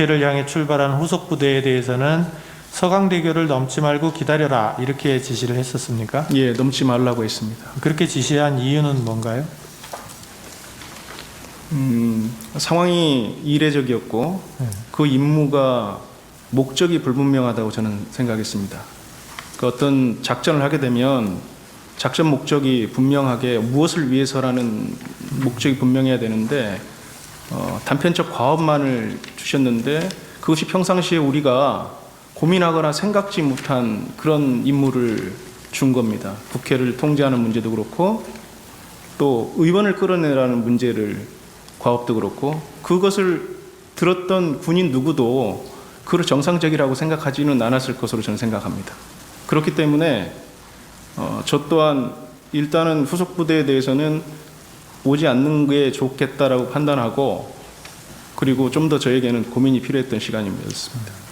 국회를 향해 출발한 후속 부대에 대해서는 서강대교를 넘지 말고 기다려라 이렇게 지시를 했었습니까? 예, 넘지 말라고 했습니다. 그렇게 지시한 이유는 뭔가요? 음, 상황이 이례적이었고 네. 그 임무가 목적이 불분명하다고 저는 생각했습니다. 그 어떤 작전을 하게 되면 작전 목적이 분명하게 무엇을 위해서라는 목적이 분명해야 되는데 어, 단편적 과업만을 주셨는데 그것이 평상시에 우리가 고민하거나 생각지 못한 그런 임무를 준 겁니다. 국회를 통제하는 문제도 그렇고 또 의원을 끌어내라는 문제를 과업도 그렇고 그것을 들었던 군인 누구도 그를 정상적이라고 생각하지는 않았을 것으로 저는 생각합니다. 그렇기 때문에 어, 저 또한 일단은 후속 부대에 대해서는 오지 않는 게 좋겠다라고 판단하고 그리고 좀 더 저에게는 고민이 필요했던 시간이었습니다.